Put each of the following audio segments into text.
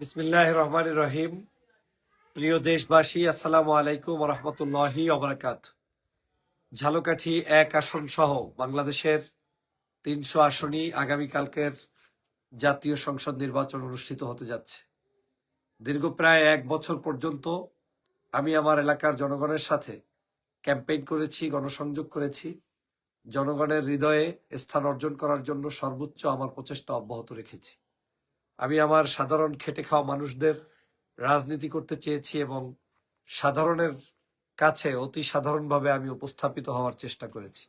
বিসমিল্লাহ রহমান রহিম প্রিয় দেশবাসী, আসসালামু আলাইকুম রহমতুল্লাহি অবরাকাত ঝালকাঠি এক আসন সহ বাংলাদেশের তিনশো আসনই আগামীকালকের জাতীয় সংসদ নির্বাচন অনুষ্ঠিত হতে যাচ্ছে। দীর্ঘ প্রায় এক বছর পর্যন্ত আমি আমার এলাকার জনগণের সাথে ক্যাম্পেইন করেছি, গণসংযোগ করেছি। জনগণের হৃদয়ে স্থান অর্জন করার জন্য সর্বোচ্চ আমার প্রচেষ্টা অব্যাহত রেখেছি। আমি আমার সাধারণ খেটে খাওয়া মানুষদের রাজনীতি করতে চেয়েছি এবং সাধারণের কাছে অতি সাধারণভাবে আমি উপস্থাপিত হওয়ার চেষ্টা করেছি।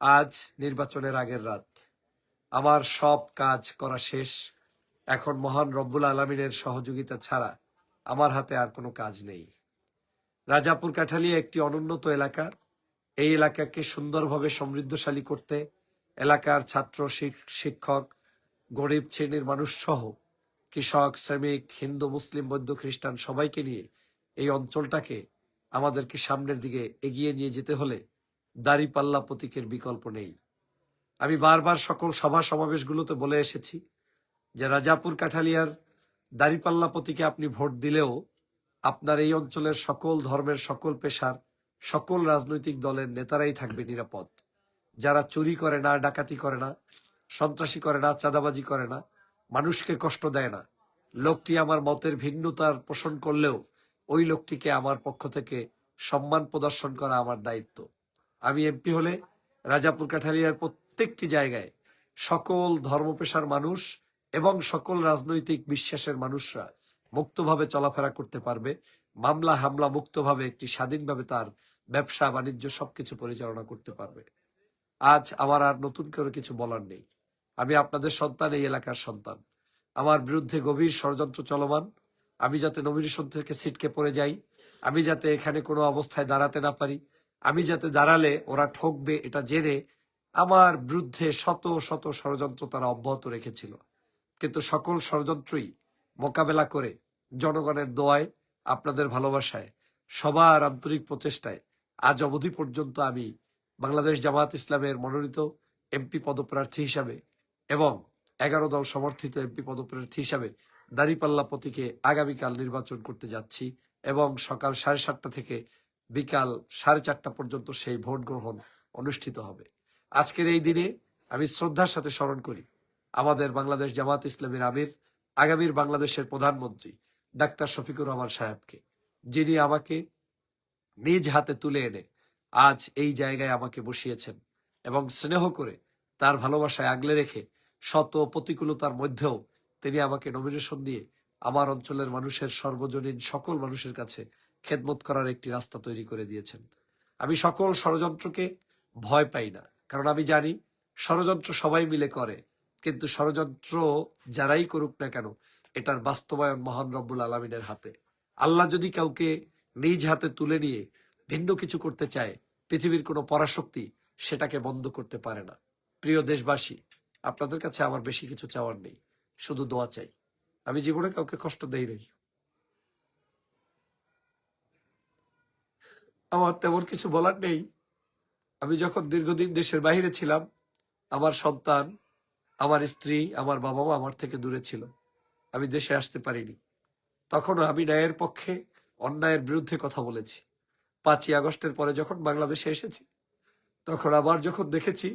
আজ নির্বাচনের আগের রাত। আমার সব কাজ করা শেষ। এখন মহান রব্বুল আলমিনের সহযোগিতা ছাড়া আমার হাতে আর কোনো কাজ নেই। রাজাপুর কাঠালিয়া একটি অনুন্নত এলাকা। এই এলাকাকে সুন্দরভাবে সমৃদ্ধশালী করতে এলাকার ছাত্র, শিক- শিক্ষক গরিব শ্রেণির মানুষ সহ কৃষক, শ্রমিক, হিন্দু, মুসলিম, বৌদ্ধ, খ্রিস্টান সবাইকে নিয়ে এই অঞ্চলটাকে আমাদেরকে সামনের দিকে এগিয়ে নিয়ে যেতে হলে দাড়িপাল্লা প্রতীকের বিকল্প নেই। আমি বারবার সকল সভা সমাবেশগুলোতে বলে এসেছি যে রাজাপুর কাঠালিয়ার দাড়িপাল্লা প্রতীকে আপনি ভোট দিলেও আপনার এই অঞ্চলের সকল ধর্মের সকল পেশার সকল রাজনৈতিক দলের নেতারাই থাকবে নিরাপদ। যারা চুরি করে না, ডাকাতি করে না সন্ত্রাসী করে না, চাঁদাবাজি করে না, মানুষকে কষ্ট দেয় না। লোকটি আমার মতের ভিন্নতার পোষণ করলেও ওই লোকটিকে আমার পক্ষ থেকে সম্মান প্রদর্শন করা আমার দায়িত্ব। আমি এমপি হলে রাজাপুর কাঠালিয়ার প্রত্যেকটি জায়গায় সকল ধর্মপেশার মানুষ এবং সকল রাজনৈতিক বিশ্বাসের মানুষরা মুক্তভাবে চলাফেরা করতে পারবে। মামলা হামলা মুক্তভাবে একটি স্বাধীনভাবে তার ব্যবসা, বাণিজ্য সবকিছু পরিচালনা করতে পারবে। আজ আমার আর নতুন করে কিছু বলার নেই। আমি আপনাদের সন্তান, এই এলাকার সন্তান। আমার বিরুদ্ধে গভীর ষড়যন্ত্র চলমান। আমি যাতে নমিনেশন থেকে ছিটকে পড়ে যাই, আমি যাতে এখানে কোনো অবস্থায় দাঁড়াতে না পারি, আমি যাতে দাঁড়ালে ওরা ঠকবে এটা জেনে আমার বিরুদ্ধে শত শত ষড়যন্ত্র তারা অব্যাহত রেখেছিল। কিন্তু সকল ষড়যন্ত্রই মোকাবেলা করে জনগণের দোয়ায়, আপনাদের ভালোবাসায়, সবার আন্তরিক প্রচেষ্টায় আজ অবধি পর্যন্ত আমি বাংলাদেশ জামাত ইসলামের মনোনীত এমপি পদপ্রার্থী হিসাবে এবং এগারো দল সমর্থিত এমপি পদপ্রার্থী হিসাবে দাঁড়িপাল্লা প্রতীকে আগামীকাল নির্বাচন করতে যাচ্ছি এবং সকাল সাড়ে সাতটা থেকে বিকাল সাড়ে চারটা পর্যন্ত সেই ভোট গ্রহণ অনুষ্ঠিত হবে। আজকের এই দিনে আমি শ্রদ্ধার সাথে স্মরণ করি, আমাদের বাংলাদেশ জামাত ইসলামের আমির, আগামীর বাংলাদেশের প্রধানমন্ত্রী ডাক্তার শফিকুর রহমান সাহেবকে, যিনি আমাকে নিজ হাতে তুলে এনে আজ এই জায়গায় আমাকে বসিয়েছেন এবং স্নেহ করে তার ভালোবাসায় আগলে রেখে শত প্রতিকূলতার মধ্যেও তিনি আমাকে নমিনেশন দিয়ে আমার অঞ্চলের মানুষের সর্বজনীন সকল মানুষের কাছে খেদমত করার একটি রাস্তা তৈরি করে দিয়েছেন। আমি সকল ষড়যন্ত্রকে ভয় পাই না, কারণ আমি জানি ষড়যন্ত্র সবাই মিলে করে, কিন্তু ষড়যন্ত্র যারাই করুক না কেন, এটার বাস্তবায়ন মহান রব্বুল আলমিনের হাতে। আল্লাহ যদি কাউকে নিজ হাতে তুলে নিয়ে ভিন্ন কিছু করতে চায়, পৃথিবীর কোনো পরাশক্তি সেটাকে বন্ধ করতে পারে না। প্রিয় দেশবাসী আপনাদের কাছে আমার বেশি কিছু চাওয়ার নেই, শুধু দোয়া চাই। আমি জীবনে কাউকে কষ্ট দেই নাই। আমার তেমন কিছু বলার নেই। আমি যখন দীর্ঘদিন দেশের বাইরে ছিলাম, আমার সন্তান, আমার স্ত্রী, আমার বাবা মা আমার থেকে দূরে ছিল। আমি দেশে আসতে পারিনি। তখনও আমি ন্যায়ের পক্ষে, অন্যায়ের বিরুদ্ধে কথা বলেছি। পাঁচই আগস্টের পরে যখন বাংলাদেশে এসেছি, তখন আবার যখন দেখেছি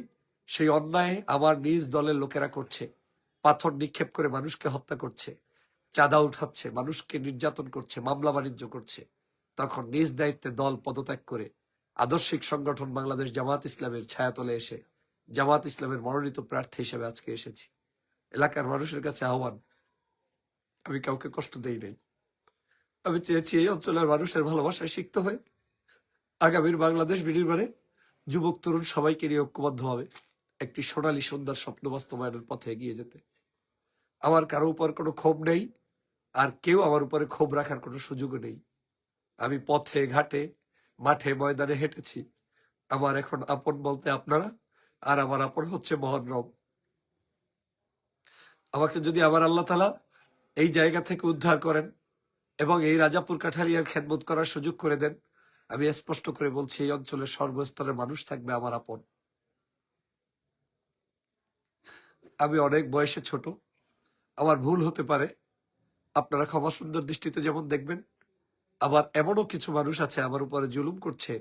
সেই অন্যায় আমার নিজ দলের লোকেরা করছে। পাথর নিক্ষেপ করে মানুষকে হত্যা করছে। চাঁদা উঠাচ্ছে, মানুষকে নির্যাতন করছে, মামলা বাণিজ্য করছে। তখন নিজ দায়িত্বে দল পদত্যাগ করে আদর্শিক সংগঠন বাংলাদেশ জামাত ইসলামের ছায়াতলে এসে জামাত ইসলামের মনোনীত প্রার্থী হিসেবে আজকে এসেছি। এলাকার মানুষের কাছে আহ্বান, আমি কাউকে কষ্ট দেই নাই। আমি চেয়েছি এই অঞ্চলের মানুষের ভালোবাসায় সিক্ত হয়ে আগামীর বাংলাদেশ বিনির্মাণে যুবক, তরুণ সবাইকে নিয়ে ঐক্যবদ্ধভাবে একটি সোনালী সুন্দর স্বপ্ন বাস্তবায়নের পথে এগিয়ে যেতে। আমার কারও উপর কোনো ক্ষোভ নেই, আর কেউ আমার উপরে ক্ষোভ রাখার কোনো সুযোগও নেই। আমি পথে, ঘাটে, মাঠে, ময়দানে হেঁটেছি। আমার এখন আপন বলতে আপনারা, আর আমার আপন হচ্ছে মহান রব। আমাকে যদি আমার আল্লাহ তালা এই জায়গা থেকে উদ্ধার করেন এবং এই রাজাপুর কাঠালিয়ার খেদমত করার সুযোগ করে দেন, আমি স্পষ্ট করে বলছি, এই অঞ্চলের সর্বস্তরের মানুষ থাকবে আমার আপন। আমি অনেক বয়সে ছোট। আমার ভুল হতে পারে। আপনারা ক্ষমা সুন্দর দৃষ্টিতে যেমন দেখবেন, আবার এমনও কিছু মানুষ আছে আমার উপরে জুলুম করছে।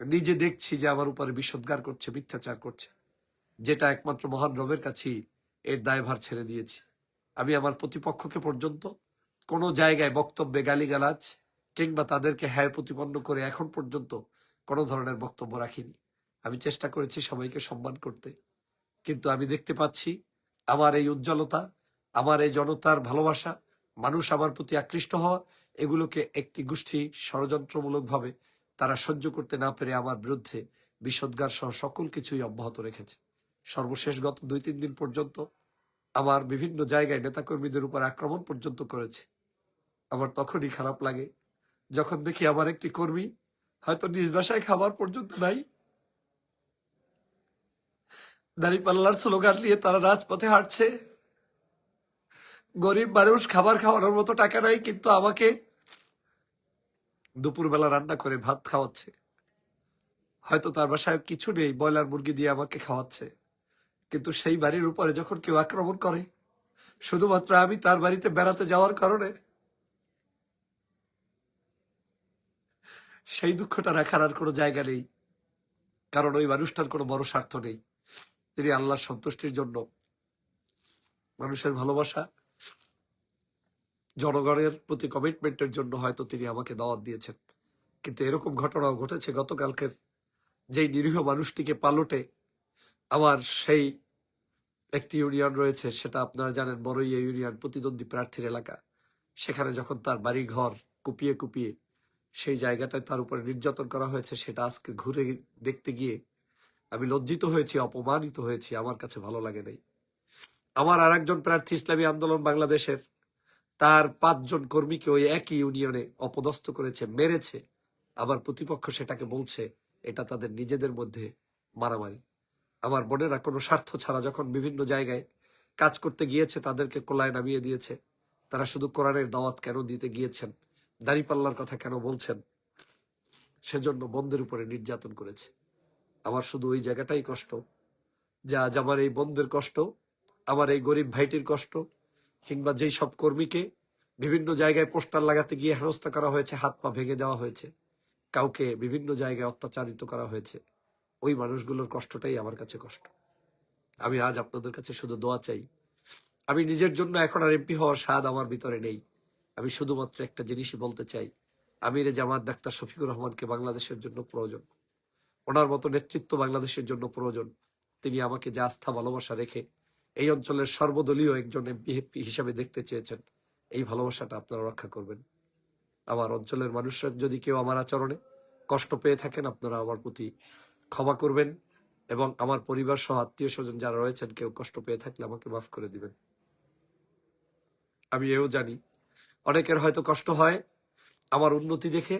নিজে দেখছি যে আমার উপরে বিষোদ্গার করছে, মিথ্যাচার করছে, যেটা একমাত্র মহান রবের কাছেই এর দায়ভার ছেড়ে দিয়েছি। আমি আমার প্রতিপক্ষকে পর্যন্ত কোনো জায়গায় বক্তব্যে গালিগালাজ কিংবা তাদেরকে হ্যায় প্রতিপন্ন করে এখন পর্যন্ত কোনো ধরনের বক্তব্য রাখিনি। আমি চেষ্টা করেছি সবাইকে সম্মান করতে। কিন্তু আমি দেখতে পাচ্ছি আমার এই উজ্জ্বলতা, আমার এই জনতার ভালোবাসা, মানুষ আমার প্রতি আকৃষ্ট হওয়া, এগুলোকে একটি গোষ্ঠী ষড়যন্ত্রমূলকভাবে তারা সহ্য করতে না পেরে আমার বিরুদ্ধে বিষোদ্গার সহ সকল কিছুই অব্যাহত রেখেছে। সর্বশেষ গত দুই, তিন দিন পর্যন্ত আমার বিভিন্ন জায়গায় নেতাকর্মীদের উপর আক্রমণ পর্যন্ত করেছে। আমার তখনই খারাপ লাগে যখন দেখি আমার একটি কর্মী হয়তো নিজ বাসায় খাবার পর্যন্ত নাই দাঁড়িপাল্লার স্লোগান নিয়ে তারা রাজপথে হাঁটছে। গরিব মানুষ খাবার খাওয়ানোর মতো টাকা নাই, কিন্তু আমাকে দুপুরবেলা রান্না করে ভাত খাওয়াচ্ছে। হয়তো তার বাসায় কিছু নেই, ব্রয়লার মুরগি দিয়ে আমাকে খাওয়াচ্ছে। কিন্তু সেই বাড়ির উপরে যখন কেউ আক্রমণ করে, শুধুমাত্র আমি তার বাড়িতে বেড়াতে যাওয়ার কারণে সেই দুঃখটা রাখার আর কোনো জায়গা নেই, কারণ ওই মানুষটার কোনো বড় স্বার্থ নেই। তিনি আল্লাহর সন্তুষ্টির জন্য মানুষের ভালোবাসা, জনগণের প্রতি কমিটমেন্টের জন্য হয়তো তিনি আমাকে দাওয়াত দিয়েছেন। কিন্তু এরকম ঘটনাও ঘটেছে গতকালকের যেই নিরীহ মানুষটিকে পালটে আমার সেই একটি ইউনিয়ন রয়েছে, সেটা আপনারা জানেন বড়ইয়া ইউনিয়ন প্রতিদ্বন্দ্বী প্রার্থীর এলাকা। সেখানে যখন তার বাড়ি ঘর কুপিয়ে কুপিয়ে সেই জায়গাটায় তার উপরে নির্যাতন করা হয়েছে, সেটা আজকে ঘুরে দেখতে গিয়ে আমি লজ্জিত হয়েছি, অপমানিত হয়েছি, আমার কাছে ভালো লাগে নাই। আমার আর একজন প্রার্থী ইসলামী আন্দোলন বাংলাদেশের, তার পাঁচজন কর্মীকে ওই একই ইউনিয়নে অপদস্থ করেছে, মেরেছে। আবার প্রতিপক্ষ সেটাকে বলছে, এটা তাদের নিজেদের মধ্যে মারামারি। আমার বোনেরা কোনো স্বার্থ ছাড়া যখন বিভিন্ন জায়গায় কাজ করতে গিয়েছে, তাদেরকে কোলায় নামিয়ে দিয়েছে। তারা শুধু কোরআনের দাওয়াত কেন দিতে গিয়েছেন? দাঁড়িপাল্লার কথা কেন বলছেন? সেজন্য বন্ধের উপরে নির্যাতন করেছে। আমার শুধু ওই জায়গাটাই কষ্ট। যে আজ আমার এই বন্ধের কষ্ট, আমার এই গরিব ভাইটির কষ্ট, কিংবা যেই সব কর্মীকে বিভিন্ন জায়গায় পোস্টার লাগাতে গিয়ে হেনস্থা করা হয়েছে, হাত পা ভেঙে দেওয়া হয়েছে, কাউকে বিভিন্ন জায়গায় অত্যাচারিত করা হয়েছে, ওই মানুষগুলোর কষ্টটাই আমার কাছে কষ্ট। আমি আজ আপনাদের কাছে শুধু দোয়া চাই। আমি নিজের জন্য এখন আর এমপি হওয়ার স্বাদ আমার ভিতরে নেই। আমি শুধুমাত্র একটা জিনিসই বলতে চাই। আমিরে জামাত ডাক্তার শফিকুর রহমানকে বাংলাদেশের জন্য প্রয়োজন। ওনার মতো নেতৃত্ব বাংলাদেশের জন্য প্রয়োজন। তিনি আমাকে যে আস্থা, ভালোবাসা রেখে এই অঞ্চলের সর্বদলীয় একজন এমপি হিসাবে দেখতে চেয়েছেন, এই ভালোবাসাটা আপনারা রক্ষা করবেন। আমার অঞ্চলের মানুষরা যদি কেউ আমার আচরণে কষ্ট পেয়ে থাকেন, আপনারা আমার প্রতি ক্ষমা করবেন এবং আমার পরিবার সহ আত্মীয় স্বজন যারা রয়েছেন, কেউ কষ্ট পেয়ে থাকলে আমাকে মাফ করে দিবেন। আমি এও জানি, অনেকের হয়তো কষ্ট হয় আমার উন্নতি দেখে,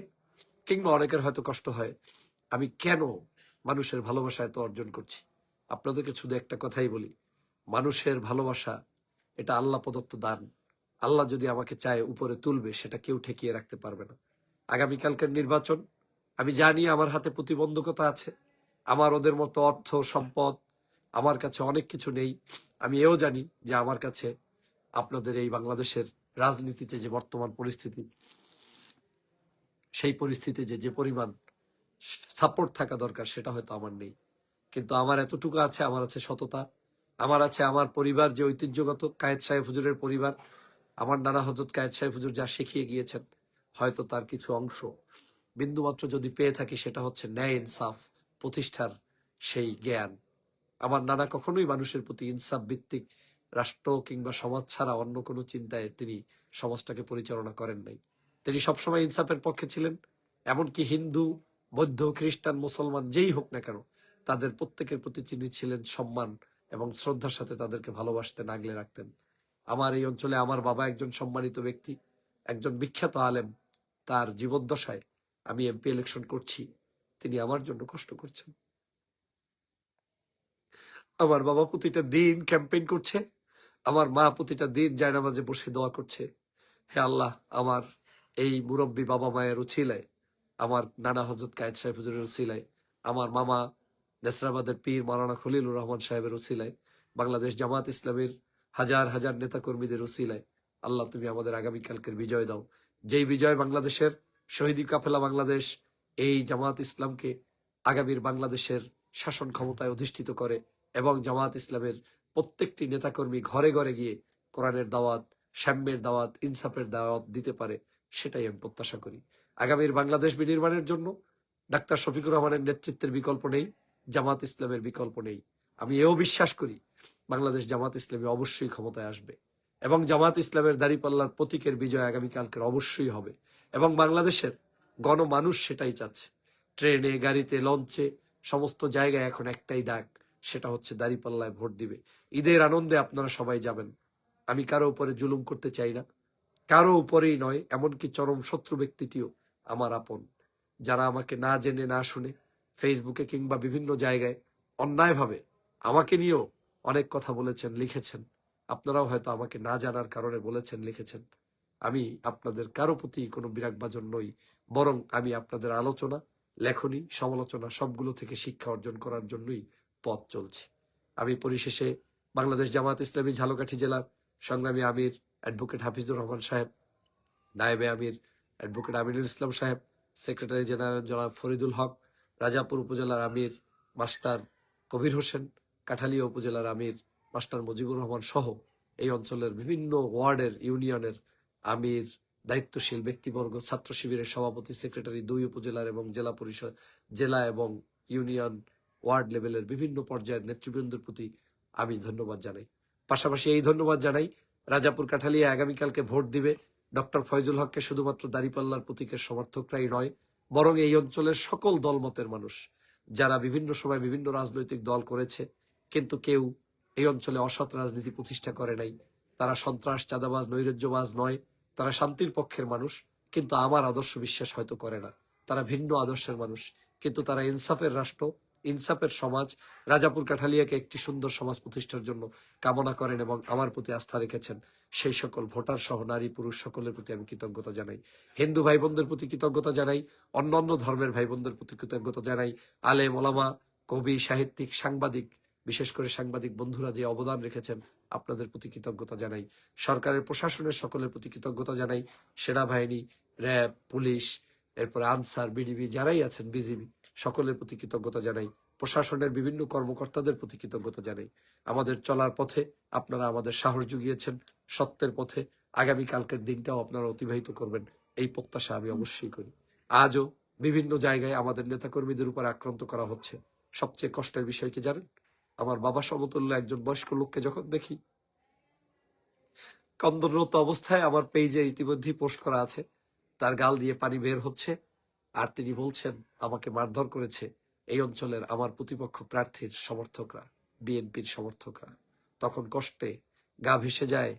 কিংবা অনেকের হয়তো কষ্ট হয় আমি কেন মানুষের ভালোবাসা এত অর্জন করছি? আপনাদেরকে শুধু একটা কথাই বলি। মানুষের ভালোবাসা, এটা আল্লাহ প্রদত্ত দান। আল্লাহ যদি আমাকে চায় উপরে তুলবে, সেটা কেউ ঠেকিয়ে রাখতে পারবে না। আগামীকালকের নির্বাচন, আমি জানি আমার হাতে প্রতিবন্ধকতা আছে। আমার ওদের মতো অর্থ, সম্পদ, আমার কাছে অনেক কিছু নেই। আমি এও জানি যে আমার কাছে আপনাদের এই বাংলাদেশের রাজনীতিতে যে বর্তমান পরিস্থিতি, সেই পরিস্থিতিতে যে যে পরিমাণ সাপোর্ট থাকা দরকার, সেটা হয়তো আমার নেই। কিন্তু আমার এতটুকু আছে, আমার আছে সততা। আমার আছে আমার পরিবার, যে ঐতিহ্যগত কায়েদ সাহেব হুজুরের পরিবার। আমার নানা হজরত কায়েদ সাহেব হুজুর যা শিখিয়ে গিয়েছেন, হয়তো তার কিছু অংশ। বিন্দুমাত্র যদি পেয়ে থাকি, সেটা হচ্ছে ন্যায়, ইনসাফ, প্রতিষ্ঠার সেই জ্ঞান। আমার নানা কখনোই মানুষের প্রতি ইনসাফ ভিত্তিক রাষ্ট্র কিংবা সমাজ ছাড়া অন্য কোনো চিন্তায় তিনি সমাজটাকে পরিচালনা করেন নাই। তিনি সবসময় ইনসাফের পক্ষে ছিলেন, এমনকি হিন্দু বৌদ্ধ, খ্রিস্টান, মুসলমান, যেই হোক না কেন, তাদের প্রত্যেকের প্রতি তিনি ছিলেন সম্মান এবং শ্রদ্ধার সাথে তাদেরকে ভালোবাসতেন আগলে রাখতেন। আমার এই অঞ্চলে আমার বাবা একজন সম্মানিত ব্যক্তি, একজন বিখ্যাত আলেম। তার জীবদ্দশায় আমি এমপি ইলেকশন করছি। তিনি আমার জন্য কষ্ট করছেন। আমার বাবা প্রতিটা দিন ক্যাম্পেইন করছে। আমার মা প্রতিটা দিন জায়নামাজে বসে দোয়া করছে। হে আল্লাহ, আমার এই মুরব্বী বাবা মায়ের উছিলায় আমার নানা হজরত কায়েদ সাহেব হুজুরের উছিলায় আমার মামা নেসরাবাদের পীর মারানা খলিলুর রহমান সাহেবের উছিলায় বাংলাদেশ জামাত ইসলামের হাজার হাজার নেতা কর্মীদের উছিলায় আল্লাহ তুমি আমাদের আগামীকালকের বিজয় দাও। যেই বিজয় বাংলাদেশের শহীদি কাফেলা বাংলাদেশ এই জামাত ইসলামকে আগামীর বাংলাদেশের শাসন ক্ষমতায় অধিষ্ঠিত করে এবং জামাত ইসলামের প্রত্যেকটি নেতাকর্মী ঘরে ঘরে গিয়ে কোরআনের দাওয়াত, সাম্যের দাওয়াত, ইনসাফের দাওয়াত দিতে পারে, সেটাই আমি প্রত্যাশা করি। আগামীর বাংলাদেশ বিনির্মাণের জন্য ডাক্তার শফিকুর রহমানের নেতৃত্বের বিকল্প নেই, জামাত ইসলামের বিকল্প নেই। আমি এও বিশ্বাস করি, বাংলাদেশ জামাত ইসলামী অবশ্যই ক্ষমতায় আসবে এবং জামাত ইসলামের দাঁড়িপাল্লার প্রতীকের বিজয় আগামীকালকের অবশ্যই হবে এবং বাংলাদেশের গণমানুষ সেটাই চাচ্ছে। ট্রেনে, গাড়িতে, লঞ্চে, সমস্ত জায়গায় এখন একটাই ডাক, সেটা হচ্ছে দাঁড়িপাল্লায় ভোট দিবে। ঈদের আনন্দে আপনারা সবাই যাবেন। আমি কারও উপরে জুলুম করতে চাই না, কারও উপরেই নয়, এমনকি চরম শত্রু ব্যক্তিটিও আমার আপন। যারা আমাকে না জেনে, না শুনে ফেসবুকে কিংবা বিভিন্ন জায়গায় অন্যায়ভাবে আমাকে নিয়েও অনেক কথা বলেছেন, লিখেছেন। আপনারাও হয়তো আমাকে না জানার কারণে বলেছেন, লিখেছেন। আমি আপনাদের কারও প্রতি কোনো বিরাগভাজন নই, বরং আমি আপনাদের আলোচনা, লেখনী, সমালোচনা সবগুলো থেকে শিক্ষা অর্জন করার জন্যই পথ চলছে। আমি পরিশেষে বাংলাদেশ জামাত ইসলামী ঝালকাঠি জেলার সংগ্রামী আমির অ্যাডভোকেট হাফিজুর রহমান সাহেব, নায়েবে আমির অ্যাডভোকেট আমিনুল ইসলাম সাহেব, সেক্রেটারি জেনারেল জনাব ফরিদুল হক, রাজাপুর উপজেলার আমির মাস্টার কবির হোসেন, কাঠালিয়া উপজেলার আমির মাস্টার মুজিবুর রহমান সহ এই অঞ্চলের বিভিন্ন ওয়ার্ডের, ইউনিয়নের আমির, দায়িত্বশীল ব্যক্তিবর্গ, ছাত্র শিবিরের সভাপতি, সেক্রেটারি দুই উপজেলার এবং জেলা পরিষদ, জেলা এবং ইউনিয়ন ওয়ার্ড লেভেলের বিভিন্ন পর্যায়ের নেতৃবৃন্দের প্রতি আমি ধন্যবাদ জানাই। পাশাপাশি এই ধন্যবাদ জানাই রাজাপুর কাঠালিয়া আগামীকালকে ভোট দিবে ডক্টর ফয়জুল হককে শুধুমাত্র দাঁড়িপাল্লার প্রতীকের সমর্থকরাই নয়, বরং এই অঞ্চলের সকল দলমতের মানুষ, যারা বিভিন্ন সময় বিভিন্ন রাজনৈতিক দল করেছে, কিন্তু কেউ এই অঞ্চলে অসৎ রাজনীতি প্রতিষ্ঠা করে নাই। তারা সন্ত্রাস, চাঁদাবাজ, নৈরাজ্যবাজ নয়, তারা শান্তির পক্ষের মানুষ, কিন্তু আমার আদর্শ বিশ্বাস হয়তো করে না। তারা ভিন্ন আদর্শের মানুষ, কিন্তু তারা ইনসাফের রাষ্ট্র ইনসাফের সমাজ, রাজাপুর কাঠালিয়াকে একটি সুন্দর সমাজ প্রতিষ্ঠার জন্য কামনা করেন এবং আমার প্রতি আস্থা রেখেছেন। সেই সকল ভোটার সহ নারী, পুরুষ সকলের প্রতি আমি কৃতজ্ঞতা জানাই। হিন্দু ভাই বোনদের প্রতি কৃতজ্ঞতা জানাই, অন্যান্য ধর্মের ভাই বোনদের প্রতি কৃতজ্ঞতা জানাই। আলে মোলামা কবি, সাহিত্যিক, সাংবাদিক, বিশেষ করে সাংবাদিক বন্ধুরা যে অবদান রেখেছেন, আপনাদের প্রতি কৃতজ্ঞতা জানাই। সরকারের, প্রশাসনের সকলের প্রতি কৃতজ্ঞতা জানাই। সেনাবাহিনী, র্যাব, পুলিশ, এরপরে আনসার, বিডিবি, যারাই আছেন, বিজিবি সকলের প্রতি কৃতজ্ঞতা জানাই। প্রশাসনের বিভিন্ন কর্মকর্তাদের প্রতি কৃতজ্ঞতা জানাই। আমাদের চলার পথে আপনারা আমাদের সাহস জুগিয়েছেন। সত্যের পথে আগামী কালকের দিনটাও আপনারা অতিবাহিত করবেন। এই প্রত্যাশা আমি অবশ্যই করি। আজও বিভিন্ন জায়গায় আমাদের নেতাকর্মীদের উপর আক্রান্ত করা হচ্ছে। সবচেয়ে কষ্টের বিষয় কি জানেন? আমার বাবা সমতুল্য একজন বয়স্ক লোককে যখন দেখি, কন্দনরত অবস্থায় আমার পেজে ইতিমধ্যেই পোস্ট করা আছে। তার গাল দিয়ে পানি বের হচ্ছে। আর তিনি বলছেন, আমাকে মারধর করেছে এই অঞ্চলের আমার প্রতিপক্ষ প্রার্থীর সমর্থকরা, বিএনপির সমর্থকরা। তখন কষ্টে গা ভেসে যায়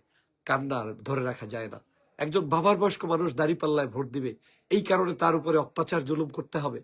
কান্নার ধরে রাখা যায় না। একজন বাবার বয়স্ক মানুষ দাঁড়িপাল্লায় ভোট দিবে, এই কারণে তার উপরে অত্যাচার জুলুম করতে হবে।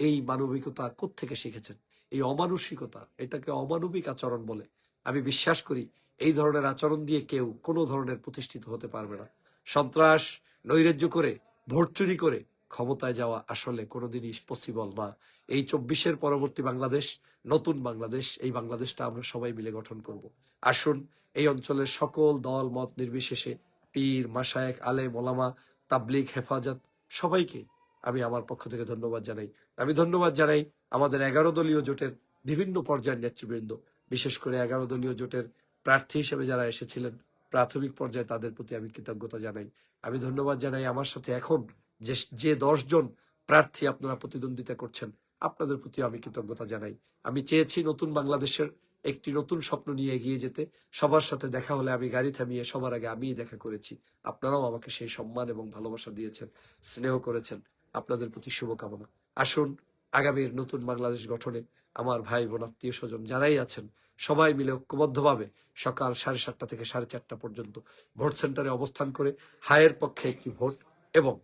এই মানবিকতা কোত্থেকে শিখেছেন? এই অমানসিকতা, এটাকে অমানবিক আচরণ বলে। আমি বিশ্বাস করি, এই ধরনের আচরণ দিয়ে কেউ কোনো ধরনের প্রতিষ্ঠিত হতে পারবে না। সন্ত্রাস, নৈরাজ্য করে, ভোট চুরি করে ক্ষমতায় যাওয়া আসলে কোনোদিনই পসিবল না। এই চব্বিশের পরবর্তী বাংলাদেশ, নতুন বাংলাদেশ, এই বাংলাদেশটা আমরা সবাই মিলে গঠন করব। আসুন, এই অঞ্চলের সকল দল, মত নির্বিশেষে পীর মাসায়েক আলে, মোলামা তাবলিক হেফাজত সবাইকে আমি আমার পক্ষ থেকে ধন্যবাদ জানাই। আমি ধন্যবাদ জানাই আমাদের এগারো দলীয় জোটের বিভিন্ন পর্যায়ের নেতৃবৃন্দ। বিশেষ করে এগারো দলীয় জোটের প্রার্থী হিসেবে যারা এসেছিলেন, প্রাথমিক পর্যায়ে তাদের প্রতি আমি কৃতজ্ঞতা জানাই। আমি ধন্যবাদ জানাই আমার সাথে এখন যে যে জন প্রার্থী আপনারা প্রতিদ্বন্দ্বিতা করছেন, আপনাদের প্রতি আমি কৃতজ্ঞতা জানাই। আমি চেয়েছি নতুন বাংলাদেশের একটি নতুন স্বপ্ন নিয়ে এগিয়ে যেতে। সবার সাথে দেখা হলে আমি গাড়ি থামিয়ে সবার আগে আমিই দেখা করেছি। আপনারাও আমাকে সেই সম্মান এবং ভালোবাসা দিয়েছেন, স্নেহ করেছেন। আপনাদের প্রতি শুভকামনা। আসুন, আগামীর নতুন বাংলাদেশ গঠনে আমার ভাই বোন, আত্মীয় স্বজন যারাই আছেন, সবাই মিলে ঐক্যবদ্ধভাবে সকাল সাড়ে সাতটা থেকে সাড়ে চারটা পর্যন্ত ভোট সেন্টারে অবস্থান করে হায়ের পক্ষে একটি ভোট এবং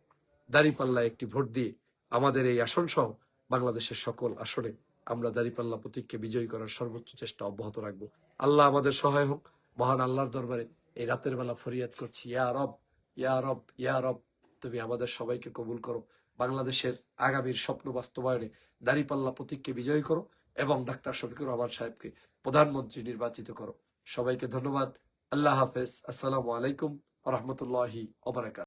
দাঁড়িপাল্লায় একটি ভোট দিয়ে আমাদের এই আসন সহ বাংলাদেশের সকল আসনে আমরা দাঁড়িপাল্লা প্রতীককে বিজয়ী করার সর্বোচ্চ চেষ্টা অব্যাহত রাখব। আল্লাহ আমাদের সহায় হোক। মহান আল্লাহর দরবারে এই রাতের বেলা ফরিয়াদ করছি। ইয়া রব ইয়া রব ইয়া রব, তুমি আমাদের সবাইকে কবুল করো। বাংলাদেশের আগামীর স্বপ্ন বাস্তবায়নে দাঁড়িপাল্লা প্রতীককে বিজয়ী করো এবং ডাক্তার শফিকুর রহমান সাহেবকে প্রধানমন্ত্রী নির্বাচিত করো। সবাইকে ধন্যবাদ। আল্লাহ হাফেজ। আসসালামু আলাইকুম রহমতুল্লাহি ওবরাকাত